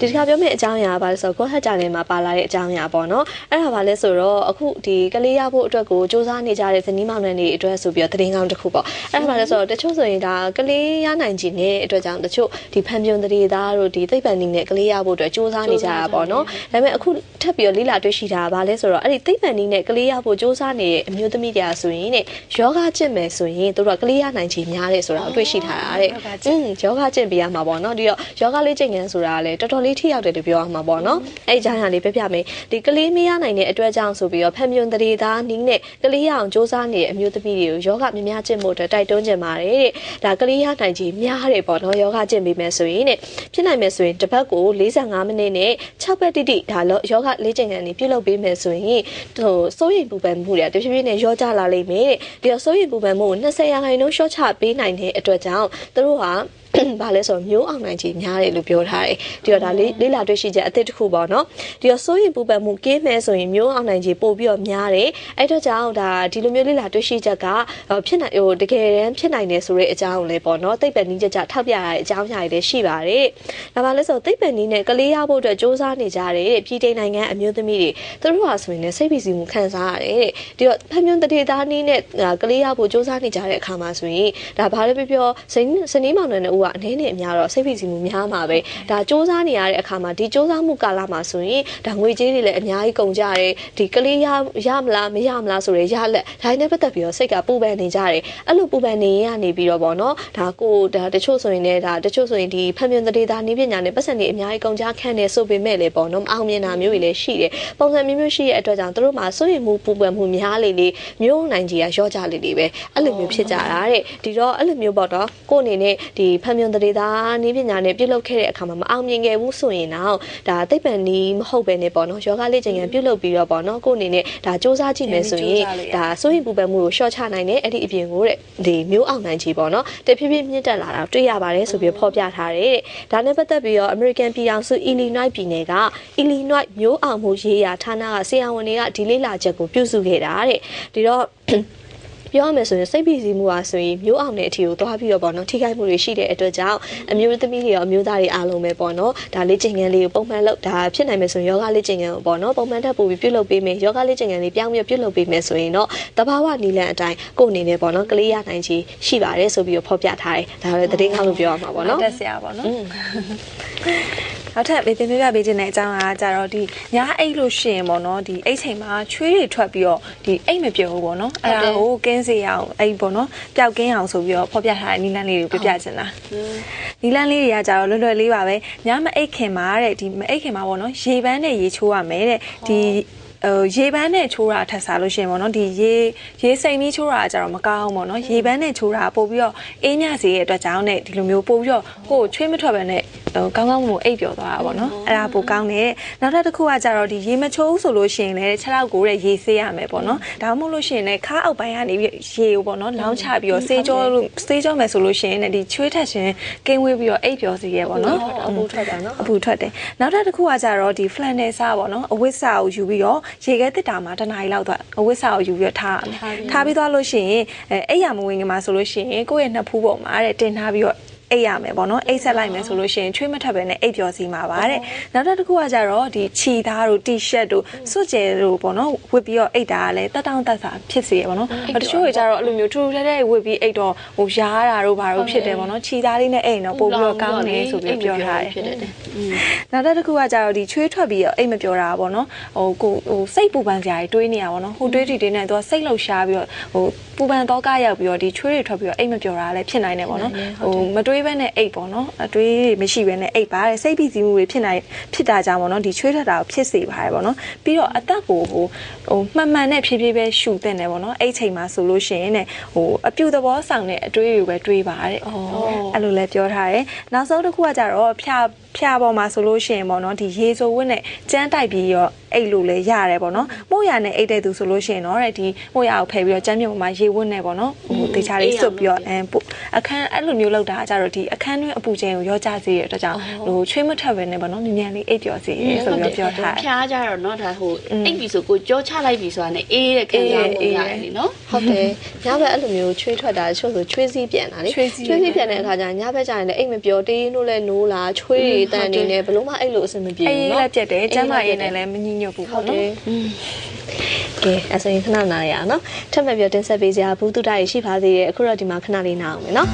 ဒီတစ်ခါပြောမယ့်အကြောင်းအရာကဘာလဲဆိုတော့ Gohat Channel မှာပါလာတဲ့အကြောင်းအရာပေါ့နော်အဲ့ဒါဘာလဲဆိုတော့အခုဒီကလေးရဖို့အတွက်ကိုစူးစမ်းနေကြတဲ့ဇနီးမောင်နှံတွေအတွက်ဆိုပြီးတော့သတင်းကောင်းတစ်ခုပေါ့အဲ့ဒါဘာလဲဆိုတော့တချို့ဆိုရင်ဒါကလေးရနိုင်ခြင်းနဲ့အတွက်ကြောင့်တချို့ဒီဖန်ပြုံတရေသားတို့ဒီသိပ္ပံနည်းနဲ့ကလေးရဖို့အတွက်စူးစမ်းနေကြတာပေါ့နော်ဒါပေမဲ့အခုထပ်ပြီးတော့လေးလာတွေ့ရှိတာကဘာလဲဆိုတော့အဲ့ဒီသိပ္ပံနည်းနဲ့ကလေးရဖို့စူးစမ်းနေတဲ့အမျိုးသမီးတွေကဆိုရင်တဲ့ယောဂကျင့်မယ်ဆိုရင်တို့ကကလေးရနိုင်ခြင်းများတယ်ဆိုတာကိုတွေ့ရှိထားတာတဲ့อืมယောဂကျင့်ပေးရမှာပေါ့နော်ဒီတော့ယောဂလေးကျင့်ငန်းဆိုတာကလည်းတော်တော်လေးထိရောက်တယ်လို့ပြောရမှာပေါ့နော်အဲ့ဒီအကြောင်းအရာလေးပြပြမယ်ဒီကလေးမရနိုင်တဲ့အတွက်ကြောင့်ဆိုပြီးတော့ဖန်ပြုံတရေသားနည်းနဲ့ကလေးရအောင်စူးစမ်းနေတဲ့အမျိုးသမီးတွေကိုယောဂမြများကျင့်ဖို့အတွက်တိုက်တွန်းကြပါတယ်တဲ့ဒါကလေးရနိုင်ခြင်းများတယ်ပေါ့နော်ယောဂကျင့်ပေးမယ်ဆိုရင်တဲ့ဖြစ်နိုင်မယ်ဆိုရင်တစ်ပတ်ကို45မိနစ်နဲ့6ပတ်တိတိဒါယောဂလေးကျင့်ငန်းတွေပြုလုပ်ပေးမယ်ဆိုရင်ဟိုစိုးရိမ်ပူပန်မှုတွေတဖြည်းဖြည်းနဲ့ရောကျလာလိမ့်မယ်တဲ့ဒီတော့စိုးရိမ်ပူပန်မှုကို20ရာခိုင်နှုန်းရှော့ချပေးနိုင်တဲ့အတွက်ကြောင့်သူတို့ဟာ ဘာလဲဆိုမျိုးအောင်နိုင်ခြင်းများတယ်လို့ပြောထားတယ်ဒီတော့ဒါလေးလေးလာတွေ့ရှိချက်အသစ်တစ်ခုပေါ့နော်ဒီတော့စိုးရင်ပူပန်မှုကင်းမဲ့ဆိုရင်မျိုးအောင်နိုင်ခြင်းပို့ပြီးတော့များတယ်အဲ့တော့ကြောင့်ဒါဒီလိုမျိုးလေးလာတွေ့ရှိချက်ကဖြစ်နိုင်ဟိုတကယ်တမ်းဖြစ်နိုင်တယ်ဆိုတဲ့အကြောင်းကိုလည်းပေါ့နော်သိပ္ပံနည်းကြကြထောက်ပြရတဲ့အကြောင်းအရာတွေလည်းရှိပါတယ်ဒါပါလဲဆိုသိပ္ပံနည်းနဲ့ကလေးရဖို့အတွက်စူးစမ်းနေကြတဲ့ပြည်ထိုင်နိုင်ငံအမျိုးသမီးတွေသူတို့ဟာဆိုရင်လည်းစိတ်ပီစီမှုခံစားရတယ်တဲ့ဒီတော့ဖျံတတိသားနည်းနဲ့ကလေးရဖို့စူးစမ်းနေကြတဲ့အခါမှာဆိုရင်ဒါဘာလဲပြောပြောစနေမောင်နဲ့ဦးကအနေနဲ့အများတော့စိတ်ဖိစီမှုများမှာပဲဒါစ조사နေရတဲ့အခါမှာဒီစ조사မှုကာလမှာဆိုရင်ဒါငွေကြေးတွေလည်းအများကြီးကုန်ကြတယ်ဒီကလေးရရမလားမရမလားဆိုရရလက်ဒါနဲ့ပတ်သက်ပြီးတော့စိတ်ကပူပန်နေကြတယ်အဲ့လိုပူပန်နေရနေပြီးတော့ဗောနော်ဒါကိုဒါတချို့ဆိုရင်လည်းဒါတချို့ဆိုရင်ဒီဖန်ပြွန်တရေသားနည်းပညာနဲ့ပတ်စံတွေအများကြီးကုန်ကြခံနေဆိုပေမဲ့လည်းဗောနော်မအောင်မြင်တာမျိုးတွေလည်းရှိတယ်ပုံစံမျိုးမျိုးရှိတဲ့အတွက်ကြောင့်တို့မှာစိုးရိမ်မှုပူပန်မှုများလေလေမျိုးနိုင်ကြီးကရော့ကြလေလေပဲအဲ့လိုမျိုးဖြစ်ကြတာတဲ့ဒီတော့အဲ့လိုမျိုးပေါ့တော့ကိုအနေနဲ့ဒီဖန် ပြွန်တရေသားနည်းပညာနဲ့ပြုလုပ်ခဲ့တဲ့အခါမှာမအောင်မြင်ခဲ့ဘူးဆိုရင်တော့ဒါသိပ္ပံနည်းမဟုတ်ပဲねပေါ့နော်ယောဂလေ့ကျင့်ခန်းပြုလုပ်ပြီးတော့ပေါ့နော်ကိုအနေနဲ့ဒါစ조사ကြည့်မယ်ဆိုရင်ဒါစိုးရင်ပူပန်မှုကိုရှော့ချနိုင်တယ်အဲ့ဒီအပြင်ကိုတဲ့ဒီမျိုးအောင်နိုင်ကြီးပေါ့နော်တဖြည်းဖြည်းမြင့်တက်လာတာတွေ့ရပါတယ်ဆိုပြီးဖော်ပြထားတယ်တဲ့ဒါနဲ့ပတ်သက်ပြီးတော့ American ပြည်အောင်စု Illinois ပြည်နယ်က Illinois မျိုးအောင်မှုရေးရာဌာနကဆရာဝန်တွေကဒီလေးလာချက်ကိုပြုစုခဲ့တာတဲ့ဒီတော့ ပြောရမယ်ဆိုရင်စိတ်ဖိစီးမှုဟာဆိုရင်မျိုးအောင်တဲ့အထီကိုသွားပြီးတော့ပေါ့နော်ထိခိုက်မှုတွေရှိတဲ့အတွက်ကြောင့်အမျိုးသမီးတွေရောအမျိုးသားတွေအားလုံးပဲပေါ့နော်ဒါလေ့ကျင့်ခန်းလေးကိုပုံမှန်လုပ်ဒါဖြစ်နိုင်မယ်ဆိုရင်ယောဂလေ့ကျင့်ခန်းကိုပေါ့နော်ပုံမှန်တက်ပို့ပြီးပြုလုပ်ပေးမယ်ယောဂလေ့ကျင့်ခန်းလေးပြောင်းပြီးပြုလုပ်ပေးမယ်ဆိုရင်တော့တဘာဝနီလန်အတိုင်းကိုယ်အနေနဲ့ပေါ့နော်ကလေးရနိုင်ချေရှိပါတယ်ဆိုပြီးတော့ဖော်ပြထားတယ်ဒါလည်းသတင်းကောင်းလို့ပြောရမှာပေါ့နော်တက်ဆရာပေါ့နော် နောက်ထပ်မေးသင်ပြပြပေးခြင်းတဲ့အကြောင်းကကြတော့ဒီညာအိတ်လို့ရှိရင်ပေါ့နော်ဒီအိတ်ချိန်မှာချွေးတွေထွက်ပြီးတော့ဒီအိတ်မပြုတ်ဘူးပေါ့နော်အဲ့ဒါကိုကင်းစေအောင်အိတ်ပေါ့နော်ပျောက်ကင်းအောင်ဆိုပြီးတော့ဖော်ပြထားတဲ့နီလန်းလေးတွေပြပြခြင်းလားနီလန်းလေးတွေကကြတော့လွယ်လွယ်လေးပါပဲညာမအိတ်ခင်မှာတဲ့ဒီမအိတ်ခင်မှာပေါ့နော်ရေပန်းနဲ့ရေချိုးရမယ်တဲ့ဒီဟိုရေပန်းနဲ့ချိုးတာထက်စားလို့ရှိရင်ပေါ့နော်ဒီရေရေစိမ်ပြီးချိုးတာကြတော့မကောင်းဘူးပေါ့နော်ရေပန်းနဲ့ချိုးတာပို့ပြီးတော့အေးညစေရဲ့အတွက်ကြောင့်ねဒီလိုမျိုးပို့ပြီးတော့ကိုယ်ချွေးမထွက်ပဲနဲ့ဟို ကောင်းကောင်းမွန်အိပ်ပျော်သွားတာပေါ့နော်အဲ့ဒါပိုကောင်းတယ်နောက်ထပ်တစ်ခုကကြတော့ဒီရေမချိုးဆိုလို့ရှိရင်လည်းခြေထောက်ကိုတဲ့ရေဆေးရမယ်ပေါ့နော်ဒါမှမဟုတ်လို့ရှိရင်လည်းခါအောက်ပိုင်းကနေရေကိုပေါ့နော်လောင်းချပြီးတော့ဆေးကြောလို့ဆေးကြောမယ်ဆိုလို့ရှိရင်လည်းဒီချွေးထက်ရှင်ကင်းဝေးပြီးတော့အိပ်ပျော်စေရပေါ့နော်အပူထွက်တာနော်အပူထွက်တယ်နောက်ထပ်တစ်ခုကကြတော့ဒီ flannel စားပေါ့နော်အဝတ်စားကိုယူပြီးတော့ရေခဲတစ်တာမှာတနားရီလောက်တော့အဝတ်စားကိုယူပြီးတော့ထားရမယ်ထားပြီးသွားလို့ရှိရင်အဲအိပ်ရမဝင်ကမှာဆိုလို့ရှိရင်ကိုယ့်ရဲ့နှစ်ဖူးပေါ်မှာတဲ့တင်ထားပြီးတော့ အိတ်ရမယ်ပေါ့နော်အိတ်ဆက်လိုက်မယ်ဆိုလို့ရှိရင်ချွေးမထပ်ပဲနဲ့အိတ်ပျော်စီမှာပါတဲ့နောက်တစ်ခုကကြတော့ဒီခြီသားတို့တီရှပ်တို့စွတ်ကျဲတို့ပေါ့နော်ဝတ်ပြီးတော့အိတ်တာကလည်းတက်တောင့်တက်စာဖြစ်စေရပေါ့နော်တချို့တွေကြတော့အဲ့လိုမျိုးထူထူထဲထဲဝတ်ပြီးအိတ်တော့ဟိုရားတာတို့ဘာတို့ဖြစ်တယ်ပေါ့နော်ခြီသားလေးနဲ့အိတ်တော့ပို့ပြီးတော့ကောင်းတယ်ဆိုပြီးပြောထားတယ်နောက်တစ်ခုကကြတော့ဒီချွေးထွက်ပြီးတော့အိတ်မပြောတာပေါ့နော်ဟိုကိုဟိုစိတ်ပူပန်စရာတွေတွေးနေရပါတော့ဟိုတွေးတီတွေနဲ့သူကစိတ်လှုပ်ရှားပြီးတော့ဟိုပူပန်တော့ကရောက်ပြီးတော့ဒီချွေးတွေထွက်ပြီးတော့အိတ်မပြောတာလည်းဖြစ်နိုင်တယ်ပေါ့နော်ဟိုမတွေးဘဲနဲ့အိတ်ပေါ့နော်အတွေးမရှိဘဲနဲ့အိတ်ပါတယ်စိတ်ဖိစီးမှုတွေဖြစ်နိုင်ဖြစ်တာကြောင့်ပေါ့နော်ဒီချွေးထက်တာကိုဖြစ်စေပါတယ်ပေါ့နော်ပြီးတော့အသက်ကိုဟိုဟိုမှန်မှန်နဲ့ဖြည်းဖြည်းပဲရှူတဲ့တယ်ပေါ့နော်အိတ်ချိန်မှာဆိုလို့ရှိရင်တဲ့ဟိုအပြူသဘောဆောင်တဲ့အတွေးတွေပဲတွေးပါတဲ့အဲ့လိုလဲပြောထားတယ်နောက်ဆုံးတစ်ခုကကြတော့ဖြာ ဖြာပေါ်မှာဆိုလို့ရှိရင်ပေါ့နော်ဒီရေဆိုဝတ်နဲ့ကြမ်းတိုက်ပြီးရောအိတ်လို့လည်းရတယ်ပေါ့နော်မို့ရနဲ့အိတ်တဲ့သူဆိုလို့ရှိရင်တော့တဲ့ဒီမို့ရကိုဖယ်ပြီးတော့ကြမ်းမြုံမှာရေဝတ်နဲ့ပေါ့နော်ဟိုတေချာလေးစွတ်ပြီးတော့အဲအခန်းအဲ့လိုမျိုးလောက်တာကြတော့ဒီအခန်းတွင်းအပူချိန်ကိုရောကြစေရတဲ့အတွက်ကြောင့်ဟိုချွေးမထက်ပဲနဲ့ပေါ့နော်မြန်မြန်လေးအိတ်ပြောစေရဆိုပြီးပြောထားတယ်ဖျားကြတော့เนาะဒါဟိုအိတ်ပြီဆိုကိုကြောချလိုက်ပြီဆိုတာနဲ့အေးတဲ့ခံစားမှုရတယ်လीเนาะဟုတ်တယ်ညဘက်အဲ့လိုမျိုးချွေးထွက်တာချို့ဆိုချွေးစည်းပြန်တာလေချွေးစည်းပြန်တဲ့အခါကျညဘက်ကျရင်လည်းအိတ်မပြောတင်းလို့လဲနိုးလာချွေး တွေ တန်အနေနဲ့ဘလို့မှအဲ့လိုအဆင်မပြေ အေး ဘူး လ เนาะ က်ပြက်တယ်ကျမ်းမာရေးနဲ့လည်းမညီညွတ်ဘူး ဟု ပေါ့ တ်တ နော် ယ်ကဲအဆိုရင်ခဏနားရအောင်เนาะထပ်မပြောတင်ဆက်ပေးကြဘူးတုဒ္ဒရရှိပါသေးရဲ့အခုတော့ဒီမှာခဏလေးနားအောင်မယ်เนาะ